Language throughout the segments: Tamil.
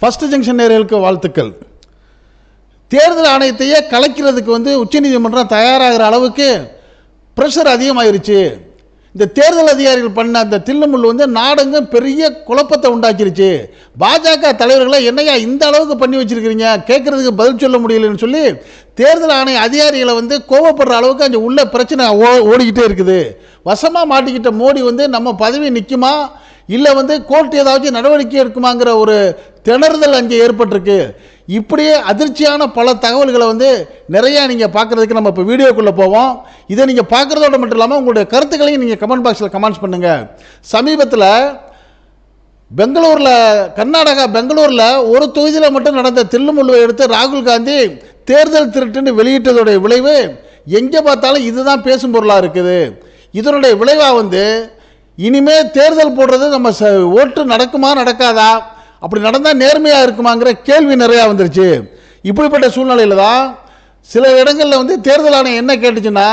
ஃபர்ஸ்ட் ஜங்ஷன் நேர்களுக்கு வாழ்த்துக்கள். தேர்தல் ஆணையத்தையே கலைக்கிறதுக்கு வந்து உச்சநீதிமன்றம் தயாராகிற அளவுக்கு ப்ரெஷர் அதிகமாயிருச்சு. இந்த தேர்தல் அதிகாரிகள் பண்ண அந்த தில்லுமுள் வந்து நாடெங்கும் பெரிய குழப்பத்தை உண்டாக்கிருச்சு. பாஜக தலைவர்களை என்னையா இந்த அளவுக்கு பண்ணி வச்சிருக்கிறீங்க? கேட்குறதுக்கு பதில் சொல்ல முடியலன்னு சொல்லி தேர்தல் ஆணைய அதிகாரிகளை வந்து கோவப்படுற அளவுக்கு அங்கே உள்ள பிரச்சனை ஓ- ஓடிக்கிட்டே இருக்குது. வசமாக மாட்டிக்கிட்ட மோடி வந்து நம்ம பதவி நிற்குமா இல்லை வந்து கோர்ட் ஏதாச்சும் நடவடிக்கை எடுக்குமாங்கிற ஒரு திணறுதல் அங்கே ஏற்பட்டிருக்கு. இப்படியே அதிர்ச்சியான பல தகவல்களை வந்து நிறையா நீங்கள் பார்க்குறதுக்கு நம்ம இப்போ வீடியோக்குள்ளே போவோம். இதை நீங்கள் பார்க்குறதோட மட்டும் இல்லாமல் உங்களுடைய கருத்துக்களையும் நீங்கள் கமெண்ட் பாக்ஸில் கமெண்ட்ஸ் பண்ணுங்கள் சமீபத்தில் பெங்களூரில் கர்நாடகா பெங்களூரில் ஒரு தொகுதியில் மட்டும் நடந்த தில்லுமுள்ளுவை எடுத்து ராகுல் காந்தி தேர்தல் திருட்டுன்னு வெளியிட்டதோடைய விளைவு எங்கே பார்த்தாலும் இதுதான் பேசும் பொருளாக இருக்குது. இதனுடைய விளைவாக வந்து இனிமேல் தேர்தல் போடுறது நம்ம ச- ஓட்டு நடக்குமா நடக்காதா? அப்படி நடந்தால் நேர்மையாக இருக்குமாங்கிற கேள்வி நிறையா வந்துருச்சு. இப்படிப்பட்ட சூழ்நிலையில் தான் சில இடங்களில் வந்து தேர்தல் ஆணையம் என்ன கேட்டுச்சுன்னா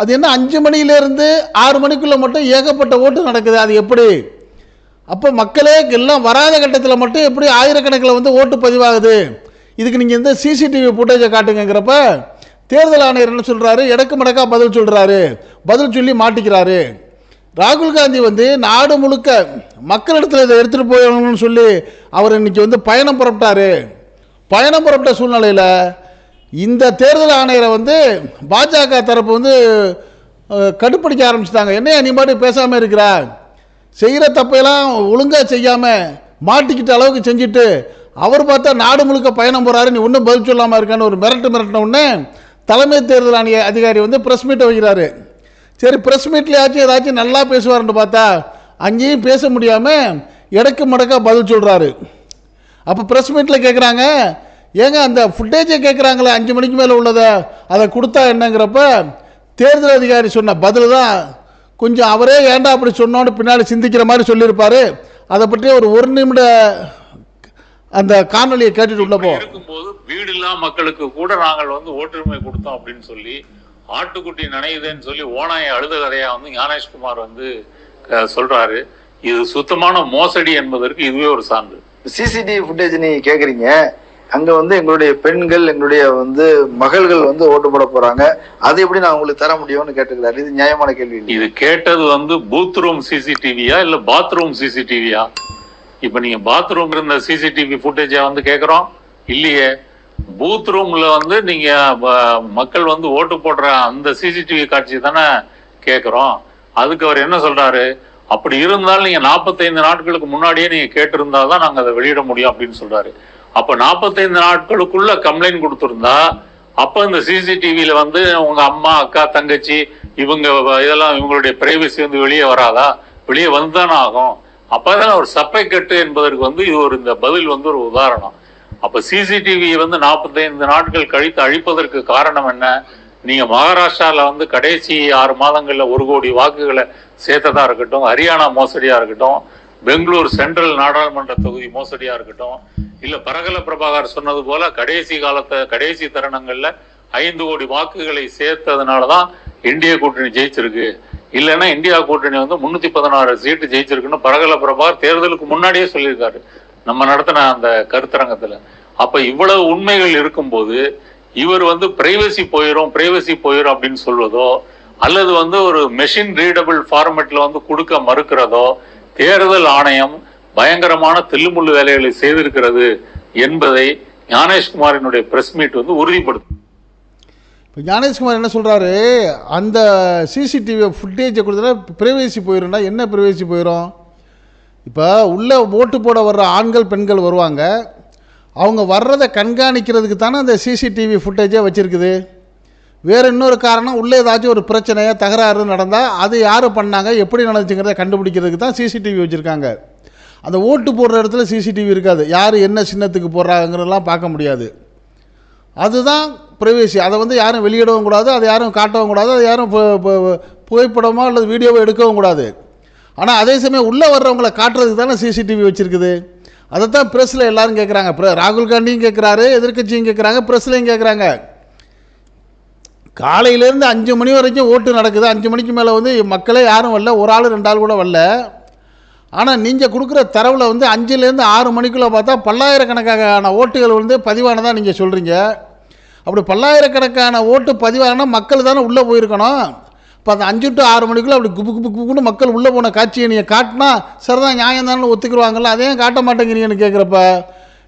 அது என்ன அஞ்சு மணியிலேருந்து ஆறு மணிக்குள்ளே மட்டும் ஏகப்பட்ட ஓட்டு நடக்குது அது எப்படி? அப்போ மக்களே எல்லாம் வராத கட்டத்தில் மட்டும் எப்படி ஆயிரக்கணக்கில் வந்து ஓட்டு பதிவாகுது? இதுக்கு நீங்கள் இந்த சிசிடிவி ஃபுட்டேஜை காட்டுங்கிறப்ப தேர்தல் ஆணையர் என்ன சொல்கிறாரு இடக்கு மடக்கா பதில் சொல்கிறாரு பதில் சொல்லி மாட்டிக்கிறாரு. ராகுல் காந்தி வந்து நாடு முழுக்க மக்களிடத்தில் இதை எடுத்துகிட்டு போயணும்னு சொல்லி அவர் இன்னைக்கு வந்து பயணம் புறப்பட்டாரு. பயணம் புறப்பட்ட சூழ்நிலையில் இந்த தேர்தல் ஆணையரை வந்து பாஜக தரப்பு வந்து அஹ், கடுப்படிக்க ஆரம்பிச்சிட்டாங்க. என்னையா நீ பாட்டு பேசாமல் இருக்கிறா? செய்கிற தப்பையெல்லாம் ஒழுங்காக செய்யாமல் மாட்டிக்கிட்ட அளவுக்கு செஞ்சுட்டு அவர் பார்த்தா நாடு முழுக்க பயணம் போகிறாரு நீ ஒன்றும் பதில் சொல்லாமல் இருக்கான்னு ஒரு மிரட்டு மிரட்டின உடனே தலைமை தேர்தல் ஆணைய அதிகாரி வந்து ப்ரெஸ் மீட்டை வைக்கிறாரு. சரி ப்ரெஸ் மீட்லையாச்சும் ஏதாச்சும் நல்லா பேசுவார்னு பார்த்தா அங்கேயும் பேச முடியாமல் இடக்கு மடக்காக பதில் சொல்கிறாரு அப்போ ப்ரெஸ் மீட்டில் கேட்குறாங்க ஏங்க அந்த ஃபுட்டேஜை கேட்குறாங்களே அஞ்சு மணிக்கு மேலே உள்ளதை அதை கொடுத்தா என்னங்கிறப்ப தேர்தல் அதிகாரி சொன்ன பதில் தான் கொஞ்சம் அவரே ஏன்டா அப்படி சொன்னோன்னு பின்னாடி சிந்திக்கிற மாதிரி சொல்லியிருப்பார். அதை பற்றி ஒரு ஒரு நிமிட அந்த காணொலியை கேட்டுட்டு உள்ள போ. இருக்கும்போது வீடு இல்லா மக்களுக்கு கூட நாங்கள் வந்து ஓட்டுரிமை கொடுத்தோம் அப்படின்னு சொல்லி ஆட்டுக்குட்டி நனையுதுன்னு சொல்லி ஓனாய அழுத கதையா வந்து ஞானேஷ்குமார் வந்து சொல்றாரு. இது சுத்தமான மோசடி என்பதற்கு இதுவே ஒரு சான்று. சிசிடிவி ஃபுட்டேஜ் நீங்க கேக்குறீங்க. அங்க வந்து எங்களுடைய பெண்கள் எங்களுடைய வந்து மகள்கள் வந்து ஓட்டு போட போறாங்க. அது எப்படி நான் உங்களுக்கு தர முடியும்னு கேட்டுக்கிறாரு. இது நியாயமான கேள்வி இது கேட்டது வந்து பூத் ரூம் சிசிடிவியா இல்ல பாத்ரூம் சிசிடிவியா இப்ப நீங்க பாத்ரூம் இருந்த சிசிடிவி ஃபுட்டேஜை வந்து கேக்குறோம். இல்லையே. பூத் ரூம்ல வந்து நீங்க மக்கள் வந்து ஓட்டு போடுற அந்த சிசிடிவி காட்சி தானே கேட்குறோம் அதுக்கு அவர் என்ன சொல்றாரு? அப்படி இருந்தாலும் நீங்க 45 நாட்களுக்கு முன்னாடியே நீங்க கேட்டிருந்தா தான் நாங்க அதை வெளியிட முடியும் அப்படின்னு சொல்றாரு. அப்ப 45 நாட்களுக்குள்ள கம்ப்ளைண்ட் கொடுத்துருந்தா அப்ப இந்த சிசிடிவியில வந்து உங்க அம்மா அக்கா தங்கச்சி இவங்க இதெல்லாம் இவங்களுடைய பிரைவசி வந்து வெளியே வராதா? வெளியே வந்துதானே ஆகும். அப்பதான் ஒரு சப்பை கட்டு என்பதற்கு வந்து இது ஒரு இந்த பதில் வந்து ஒரு உதாரணம். அப்ப சிசிடிவி வந்து 45 நாட்கள் கழித்து அழிப்பதற்கு காரணம் என்ன? நீங்க மகாராஷ்டிரால வந்து கடைசி ஆறு மாதங்கள்ல ஒரு கோடி வாக்குகளை சேர்த்ததா இருக்கட்டும் ஹரியானா மோசடியா இருக்கட்டும் பெங்களூர் சென்ட்ரல் நாடாளுமன்ற தொகுதி மோசடியா இருக்கட்டும் இல்ல பரகல பிரபாகர் சொன்னது போல கடைசி காலத்தை கடைசி தருணங்கள்ல ஐந்து கோடி வாக்குகளை சேர்த்ததுனாலதான் இந்திய கூட்டணி ஜெயிச்சிருக்கு. இல்லைன்னா இந்தியா கூட்டணி வந்து முன்னூத்தி பதினாறு சீட்டு ஜெயிச்சிருக்குன்னு பரகல பிரபாகர் தேர்தலுக்கு முன்னாடியே சொல்லியிருக்காரு. நம்ம நடத்தின அந்த கருத்தரங்கத்துல. அப்ப இவ்வளவு உண்மைகள் இருக்கும்போது இவர் வந்து பிரைவசி போயிரும் பிரைவசி போயிடும் அப்படின்னு சொல்வதோ அல்லது வந்து ஒரு மெஷின் ரீடபிள் ஃபார்மெட்ல வந்து கொடுக்க மறுக்கிறதோ தேர்தல் ஆணையம் பயங்கரமான தில்லுமுள்ளு வேலைகளை செய்திருக்கிறது என்பதை ஞானேஷ்குமாரினுடைய பிரஸ் மீட் வந்து உறுதிப்படுத்தும். இப்போ ஞானேஷ்குமார் என்ன சொல்கிறாரு அந்த சிசிடிவி ஃபுட்டேஜை கொடுத்தா பிரைவேசி போயிடும்னா என்ன பிரைவேசி போயிடும் இப்போ உள்ளே ஓட்டு போட வர்ற ஆண்கள் பெண்கள் வருவாங்க. அவங்க வர்றதை கண்காணிக்கிறதுக்கு தானே அந்த சிசிடிவி ஃபுட்டேஜே வச்சுருக்குது. வேறு இன்னொரு காரணம் உள்ளே ஏதாச்சும் ஒரு பிரச்சனையாக தகராறு நடந்தால் அது யார் பண்ணாங்க எப்படி நடந்துச்சுங்கிறத கண்டுபிடிக்கிறதுக்கு தான் சிசிடிவி வச்சுருக்காங்க. அந்த ஓட்டு போடுற இடத்துல சிசிடிவி இருக்காது. யார் என்ன சின்னத்துக்கு போடுறாங்கிறதெல்லாம் பார்க்க முடியாது. அதுதான் ப்ரைவேசி அதை வந்து யாரும் வெளியிடவும் கூடாது அதை யாரும் காட்டவும் கூடாது அதை யாரும் புகைப்படமோ அல்லது வீடியோவோ எடுக்கவும் கூடாது. ஆனால் அதே சமயம் உள்ளே வர்றவங்களை காட்டுறதுக்கு தானே சிசிடிவி வச்சுருக்குது. அதை தான் ப்ரெஸ்ஸில் எல்லோரும் கேட்குறாங்க ராகுல் காந்தியும் கேட்குறாரு எதிர்கட்சியும் கேட்குறாங்க ப்ரெஸ்லையும் கேட்குறாங்க காலையிலேருந்து அஞ்சு மணி வரைக்கும் ஓட்டு நடக்குது. அஞ்சு மணிக்கு மேலே வந்து மக்களே யாரும் வரல. ஒரு ஆள் ரெண்டு ஆள் கூட வரல. ஆனால் நீங்கள் கொடுக்குற தரவில் வந்து அஞ்சுலேருந்து ஆறு மணிக்குள்ளே பார்த்தா பல்லாயிரக்கணக்கான ஓட்டுகள் வந்து பதிவானதாக நீங்கள் சொல்கிறீங்க அப்படி பல்லாயிரக்கணக்கான ஓட்டு பதிவானால் மக்கள் தானே உள்ளே போயிருக்கணும். இப்போ அந்த அஞ்சு டு ஆறு மணிக்குள்ளே அப்படி குப்பு குப்பு குப்புன்னு மக்கள் உள்ளே போன காட்சியை நீங்கள் காட்டினா சரிதான் நியாயம் தானே ஒத்துக்குருவாங்கல்ல அதையும் காட்ட மாட்டேங்கிறீங்கன்னு கேட்குறப்ப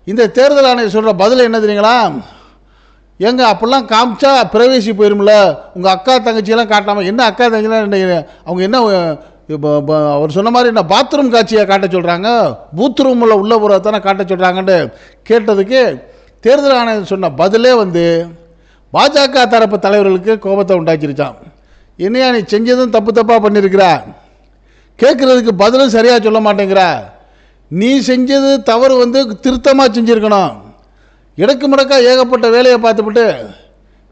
இந்த தேர்தல் ஆணையர் சொல்கிற பதில் என்ன தெரியுங்களா? ஏங்க அப்போல்லாம் காமிச்சா பிரவேசி போயிரும்ல? உங்கள் அக்கா தங்கச்சியெல்லாம் காட்டாமல் என்ன அக்கா தங்கச்சிலாம் என்ன அவங்க என்ன இப்போ இப்போ அவர் சொன்ன மாதிரி என்ன பாத்ரூம் காட்சியை காட்ட சொல்கிறாங்க பூத் ரூமில் உள்ள தானே காட்ட சொல்கிறாங்கன்னு கேட்டதுக்கு தேர்தல் ஆணையம் சொன்ன பதிலே வந்து பாஜக தரப்பு தலைவர்களுக்கு கோபத்தை உண்டாக்கிருச்சான் என்னையா நீ செஞ்சதும் தப்பு தப்பாக பண்ணியிருக்கிற கேட்குறதுக்கு பதிலும் சரியாக சொல்ல மாட்டேங்கிற? நீ செஞ்சது தவறு வந்து திருத்தமாக செஞ்சுருக்கணும். இடக்கு முடக்கா ஏகப்பட்ட வேலையை பார்த்துப்பட்டு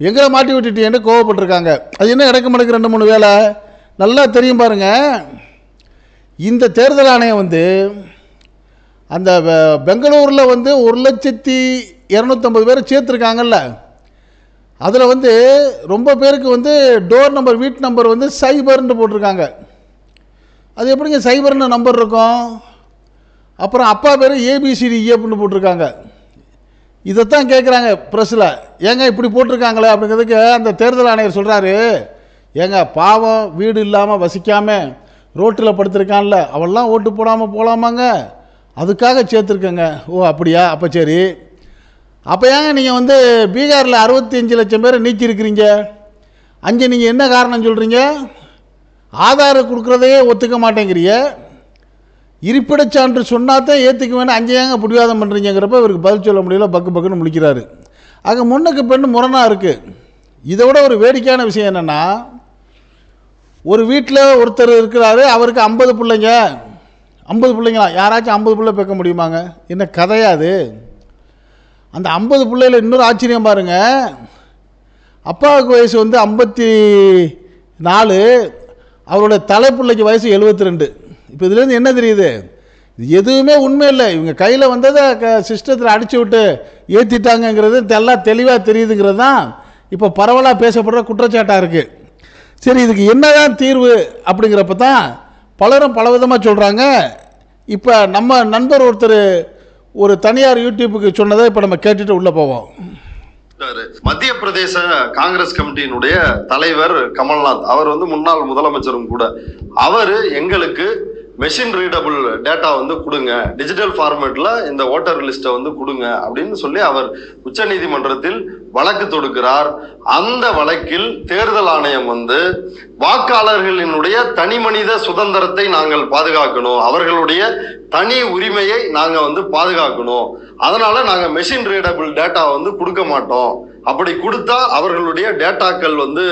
எங்களை மாட்டி விட்டுட்டேன்னு கோவப்பட்டிருக்காங்க. அது என்ன இடக்கு முடக்கு ரெண்டு மூணு வேலை? நல்லா தெரியும் பாருங்கள் இந்த தேர்தல் ஆணையம் வந்து அந்த பெங்களூரில் வந்து ஒரு லட்சத்தி இரநூத்தம்பது பேர் சேர்த்துருக்காங்கல்ல. அதில் வந்து ரொம்ப பேருக்கு வந்து டோர் நம்பர் வீட்டு நம்பர் வந்து சைபர்னு போட்டிருக்காங்க. அது எப்படிங்க சைபர்னு நம்பர் இருக்கும்? அப்புறம் அப்பா பேர் ஏபிசிடி ஏப்புன்னு போட்டிருக்காங்க. இதைத்தான் கேட்குறாங்க ப்ரெஸ்ஸில் ஏங்க இப்படி போட்டிருக்காங்களே அப்படிங்கிறதுக்கு அந்த தேர்தல் ஆணையர் சொல்கிறாரு ஏங்க பாவம் வீடு இல்லாமல் வசிக்காமல் ரோட்டில் படுத்திருக்கான்ல அவெல்லாம் ஓட்டு போடாமல் போகலாமாங்க அதுக்காக சேர்த்துருக்கேங்க. ஓ அப்படியா? அப்போ சரி. அப்போ ஏங்க நீங்கள் வந்து பீகாரில் அறுபத்தஞ்சு லட்சம் பேர் நீக்கியிருக்கிறீங்க? அங்கே நீங்கள் என்ன காரணம் சொல்கிறீங்க ஆதார் கொடுக்குறதையே ஒத்துக்க மாட்டேங்கிறீங்க இருப்பிடச் சான்று சொன்னாதான் ஏற்றுக்க வேணும் அங்கே ஏங்க பிடிவாதம் பண்ணுறீங்கிறப்ப இவருக்கு பதில் சொல்ல முடியல பக்கு பக்குன்னு முடிக்கிறாரு ஆக முன்னுக்கு பெண்ணு முரணாக இருக்குது இதை விட ஒரு வேடிக்கையான விஷயம் என்னென்னா ஒரு வீட்டில் ஒருத்தர் இருக்கிறாரு அவருக்கு ஐம்பது பிள்ளைங்க. ஐம்பது பிள்ளைங்களா? யாராச்சும் ஐம்பது பிள்ளை பேக்க முடியுமாங்க? என்ன கதையா அது? அந்த ஐம்பது பிள்ளையில் இன்னொரு ஆச்சரியம் பாருங்க. அப்பாவுக்கு வயசு வந்து ஐம்பத்தி நாலு அவரோட தலைப்பிள்ளைக்கு வயசு 72 ரெண்டு. இப்போ இதுலேருந்து என்ன தெரியுது? எதுவுமே உண்மை இல்லை. இவங்க கையில் வந்ததை க சிஸ்டத்தில் அடித்து விட்டு ஏற்றிட்டாங்கங்கிறது எல்லாம் தெளிவாக தெரியுதுங்கிறது தான் இப்போ பரவலாக பேசப்படுற குற்றச்சாட்டாக இருக்குது சரி இதுக்கு என்னதான் தீர்வு அப்படிங்கிறப்ப தான் பலரும் பலவிதமாக சொல்கிறாங்க இப்போ நம்ம நண்பர் ஒருத்தர் ஒரு தனியார் யூடியூப்புக்கு சொன்னதை இப்போ நம்ம கேட்டுட்டு உள்ளே போவோம். மத்திய பிரதேச காங்கிரஸ் கமிட்டியினுடைய தலைவர் கமல்நாத் அவர் வந்து முன்னாள் முதலமைச்சரும் கூட. அவர் எங்களுக்கு மெஷின் ரீடபிள் டேட்டா வந்து கொடுங்க. டிஜிட்டல் ஃபார்மேட்ல இந்த ஓட்டர் லிஸ்ட்டை வந்து கொடுங்க அப்படின்னு சொல்லி அவர் உச்ச நீதிமன்றத்தில் வழக்கு தொடுக்கிறார். அந்த வழக்கில் தேர்தல் ஆணையம் வந்து வாக்காளர்களினுடைய தனி மனித சுதந்திரத்தை நாங்கள் பாதுகாக்கணும். அவர்களுடைய தனி உரிமையை நாங்கள் வந்து பாதுகாக்கணும். அதனால நாங்கள் மெஷின் ரீடபிள் டேட்டா வந்து கொடுக்க மாட்டோம். அப்படி கொடுத்தா அவர்களுடைய டேட்டாக்கள் வந்து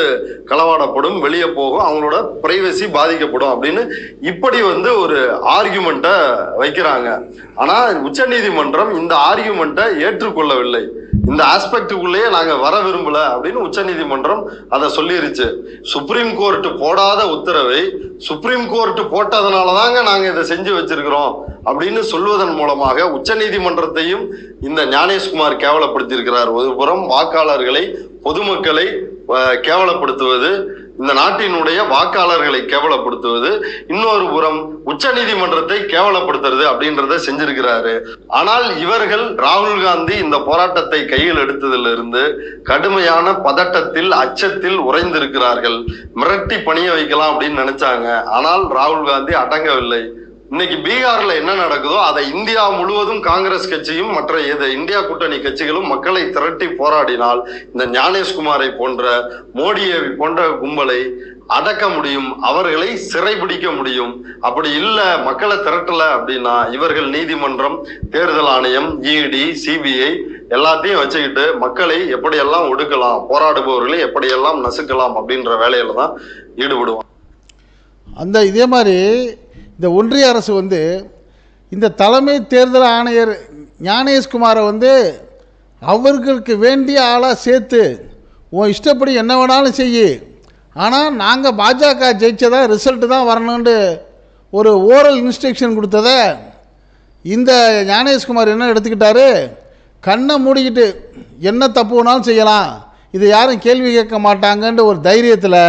களவாடப்படும் வெளியே போகும் அவங்களோட பிரைவசி பாதிக்கப்படும் அப்படின்னு இப்படி வந்து ஒரு ஆர்கியூமெண்ட்டை வைக்கிறாங்க. ஆனால் உச்சநீதிமன்றம் இந்த ஆர்கியூமெண்ட்டை ஏற்றுக்கொள்ளவில்லை. இந்த ஆஸ்பெக்டுக்குள்ளேயே நாங்கள் வர விரும்பல அப்படின்னு உச்சநீதிமன்றம் அதை சொல்லிருச்சு. சுப்ரீம் கோர்ட்டு போடாத உத்தரவை சுப்ரீம் கோர்ட்டு போட்டதுனால தாங்க நாங்கள் இதை செஞ்சு வச்சிருக்கிறோம் அப்படின்னு சொல்வதன் மூலமாக உச்சநீதிமன்றத்தையும் இந்த ஞானேஷ்குமார் கேவலப்படுத்தியிருக்கிறார். ஒரு புறம் வாக்காளர்களை பொதுமக்களை கேவலப்படுத்துவது இந்த நாட்டினுடைய வாக்காளர்களை கேவலப்படுத்துவது இன்னொரு புறம் உச்ச நீதிமன்றத்தை கேவலப்படுத்துறது அப்படின்றத செஞ்சிருக்கிறாரு. ஆனால் இவர்கள் ராகுல் காந்தி இந்த போராட்டத்தை கையில் எடுத்ததிலிருந்து கடுமையான பதட்டத்தில் அச்சத்தில் உறைந்திருக்கிறார்கள். மிரட்டி பணிய வைக்கலாம் அப்படின்னு நினைச்சாங்க. ஆனால் ராகுல் காந்தி அடங்கவில்லை. இன்னைக்கு பீகார்ல என்ன நடக்குதோ அதை இந்தியா முழுவதும் காங்கிரஸ் கட்சியும் மற்ற இது இந்தியா கூட்டணி கட்சிகளும் மக்களை திரட்டி போராடினால் இந்த ஞானேஷ்குமாரை போன்ற மோடியை போன்ற கும்பலை அடக்க முடியும் அவர்களை சிறைபிடிக்க முடியும். அப்படி இல்ல மக்களை திரட்டல அப்படின்னா இவர்கள் நீதிமன்றம் தேர்தல் ஆணையம் இடி சிபிஐ எல்லாத்தையும் வச்சுக்கிட்டு மக்களை எப்படியெல்லாம் ஒடுக்கலாம் போராடுபவர்களை எப்படியெல்லாம் நசுக்கலாம் அப்படின்ற வேலையில தான் ஈடுபடுவாங்க. அந்த இதே மாதிரி இந்த ஒன்றிய அரசு வந்து இந்த தலைமை தேர்தல் ஆணையர் ஞானேஷ்குமாரை வந்து அவர்களுக்கு வேண்டிய ஆளாக சேர்த்து உன் இஷ்டப்படி என்ன வேணாலும் செய்யி. ஆனால் நாங்கள் பாஜக ஜெயிச்சதா ரிசல்ட்டு தான் வரணுன்ட்டு ஒரு ஓரல் இன்ஸ்ட்ரக்ஷன் கொடுத்தத இந்த ஞானேஷ்குமார் என்ன எடுத்துக்கிட்டாரு? கண்ணை மூடிக்கிட்டு என்ன தப்பு வேணாலும் செய்யலாம். இதை யாரும் கேள்வி கேட்க மாட்டாங்கன்ற ஒரு தைரியத்தில்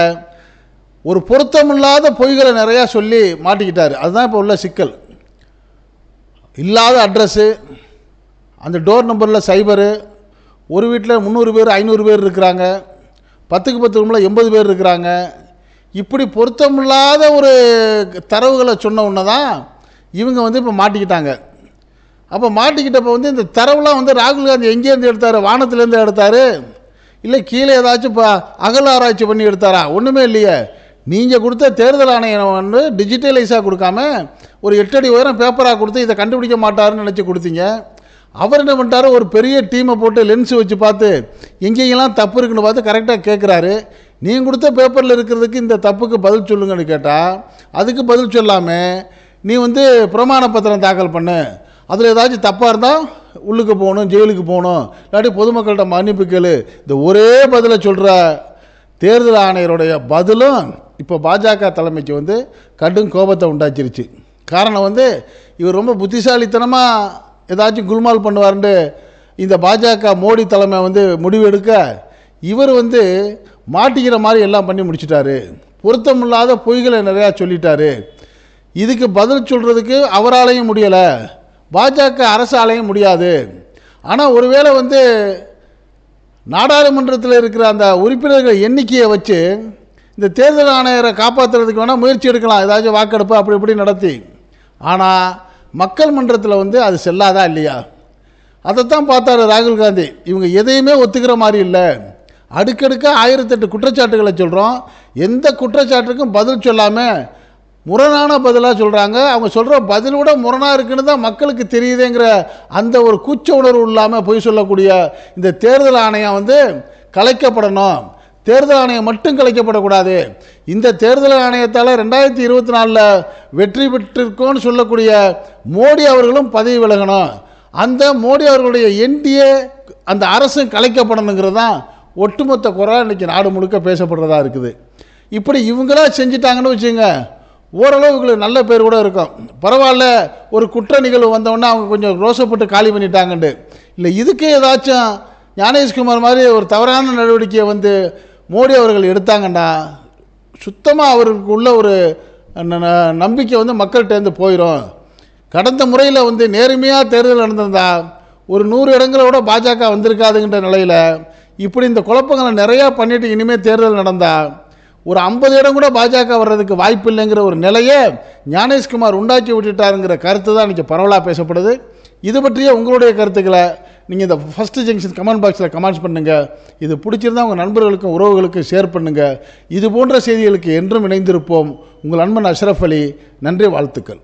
ஒரு பொருத்தமில்லாத பொய்களை நிறையா சொல்லி மாட்டிக்கிட்டார். அதுதான் இப்போ உள்ள சிக்கல். இல்லாத அட்ரஸ்ஸு அந்த டோர் நம்பரில் சைபரு ஒரு வீட்டில் முந்நூறு பேர் ஐநூறு பேர் இருக்கிறாங்க. பத்துக்கு பத்து ரூமில் எண்பது பேர் இருக்கிறாங்க. இப்படி பொருத்தமில்லாத ஒரு தரவுகளை சொன்ன உடனே தான் இவங்க வந்து இப்போ மாட்டிக்கிட்டாங்க. அப்போ மாட்டிக்கிட்டப்போ வந்து இந்த தரவுலாம் வந்து ராகுல் காந்தி எங்கேருந்து எடுத்தார்? வானத்துலேருந்து எடுத்தார்? இல்லை கீழே ஏதாச்சும் இப்போ அகல ஆராய்ச்சி பண்ணி எடுத்தாரா? ஒன்றுமே இல்லையே. நீங்கள் கொடுத்த தேர்தல் ஆணையம் வந்து டிஜிட்டலைஸாக கொடுக்காம ஒரு எட்டடி உயரம் பேப்பராக கொடுத்து இதை கண்டுபிடிக்க மாட்டாருன்னு நினச்சி கொடுத்தீங்க. அவர் என்ன பண்ணிட்டாரு? ஒரு பெரிய டீமை போட்டு லென்ஸ் வச்சு பார்த்து எங்கெங்கெல்லாம் தப்பு இருக்குன்னு பார்த்து கரெக்டாக கேட்குறாரு நீங்கள் கொடுத்த பேப்பரில் இருக்கிறதுக்கு இந்த தப்புக்கு பதில் சொல்லுங்கன்னு கேட்டால் அதுக்கு பதில் சொல்லாமல் நீ வந்து பிரமாண பத்திரம் தாக்கல் பண்ணு. அதில் ஏதாச்சும் தப்பாக இருந்தால் உள்ளுக்கு போகணும் ஜெயிலுக்கு போகணும். இல்லாட்டி பொதுமக்கள்கிட்ட மன்னிப்பு கேளு. இந்த ஒரே பதிலை சொல்கிற தேர்தல் ஆணையருடைய பதிலும் இப்போ பாஜக தலைமைக்கு வந்து கடும் கோபத்தை உண்டாச்சிருச்சு காரணம் வந்து இவர் ரொம்ப புத்திசாலித்தனமாக ஏதாச்சும் குல்மால் பண்ணுவாருன்ட்டு இந்த பாஜக மோடி தலைமை வந்து முடிவு எடுக்க இவர் வந்து மாட்டிக்கிற மாதிரி எல்லாம் பண்ணி முடிச்சிட்டாரு. பொருத்தமில்லாத பொய்களை நிறையா சொல்லிட்டாரு. இதுக்கு பதில் சொல்கிறதுக்கு அவராலையும் முடியலை. பாஜக அரசாலையும் முடியாது. ஆனால் ஒருவேளை வந்து நாடாளுமன்றத்தில் இருக்கிற அந்த உறுப்பினர்கள் எண்ணிக்கையை வச்சு இந்த தேர்தல் ஆணையரை காப்பாற்றுறதுக்கு வேணால் முயற்சி எடுக்கலாம். ஏதாச்சும் வாக்கெடுப்பு அப்படி இப்படி நடத்தி. ஆனால் மக்கள் மன்றத்தில் வந்து அது செல்லாதா இல்லையா? அதைத்தான் பார்த்தாரு ராகுல் காந்தி. இவங்க எதையுமே ஒத்துக்கிற மாதிரி இல்லை. அடுக்கடுக்க ஆயிரத்தெட்டு குற்றச்சாட்டுகளை சொல்கிறோம் எந்த குற்றச்சாட்டுக்கும் பதில் சொல்லாமல் முரணான பதிலாக சொல்கிறாங்க அவங்க சொல்கிற பதில் முரணாக இருக்குன்னு தான் மக்களுக்கு தெரியுதேங்கிற அந்த ஒரு கூச்ச உணர்வு இல்லாமல் பொய் சொல்லக்கூடிய இந்த தேர்தல் ஆணையம் வந்து கலைக்கப்படணும். தேர்தல் ஆணையம் மட்டும் கலைக்கப்படக்கூடாது. இந்த தேர்தல் ஆணையத்தால் ரெண்டாயிரத்தி இருபத்தி நாலில் வெற்றி பெற்றிருக்கோன்னு சொல்லக்கூடிய மோடி அவர்களும் பதவி விலகணும். அந்த மோடி அவர்களுடைய என்டிஏ அந்த அரசும் கலைக்கப்படணுங்கிறது தான் ஒட்டுமொத்த குறை இன்றைக்கி நாடு முழுக்க பேசப்படுறதா இருக்குது. இப்படி இவங்களா செஞ்சிட்டாங்கன்னு வச்சுங்க ஓரளவு இவங்களுக்கு நல்ல பேர் கூட இருக்கும். பரவாயில்ல ஒரு குற்ற நிகழ்வு வந்தவொடனே அவங்க கொஞ்சம் ரோசப்பட்டு காலி பண்ணிட்டாங்கண்டு இல்லை இதுக்கு ஏதாச்சும் ஞானேஷ்குமார் மாதிரி ஒரு தவறான நடவடிக்கையை வந்து மோடி அவர்கள் எடுத்தாங்கன்னா சுத்தமாக அவருக்கு உள்ள ஒரு நம்பிக்கை வந்து மக்கள்கிட்டேருந்து போயிடும் கடந்த முறையில் வந்து நேர்மையாக தேர்தல் நடந்திருந்தா ஒரு நூறு இடங்களை கூட பாஜக வந்திருக்காதுங்கிற நிலையில் இப்படி இந்த குழப்பங்களை நிறையா பண்ணிவிட்டு இனிமேல் தேர்தல் நடந்தால் ஒரு ஐம்பது இடம் கூட பாஜக வர்றதுக்கு வாய்ப்பு இல்லைங்கிற ஒரு நிலையை ஞானேஷ்குமார் உண்டாக்கி விட்டுட்டாருங்கிற கருத்து தான் இன்றைக்கி பரவலாக பேசப்படுது. இது பற்றிய உங்களுடைய கருத்துக்களை நீங்கள் இந்த ஃபஸ்ட்டு ஜங்ஷன் கமெண்ட் பாக்ஸில் கமெண்ட்ஸ் பண்ணுங்கள் இது பிடிச்சிருந்தா உங்கள் நண்பர்களுக்கும் உறவுகளுக்கும் ஷேர் பண்ணுங்கள் இது போன்ற செய்திகளுக்கு என்றும் இணைந்திருப்போம். உங்கள் அன்பன் அஷ்ரஃப் அலி. நன்றி வாழ்த்துக்கள்.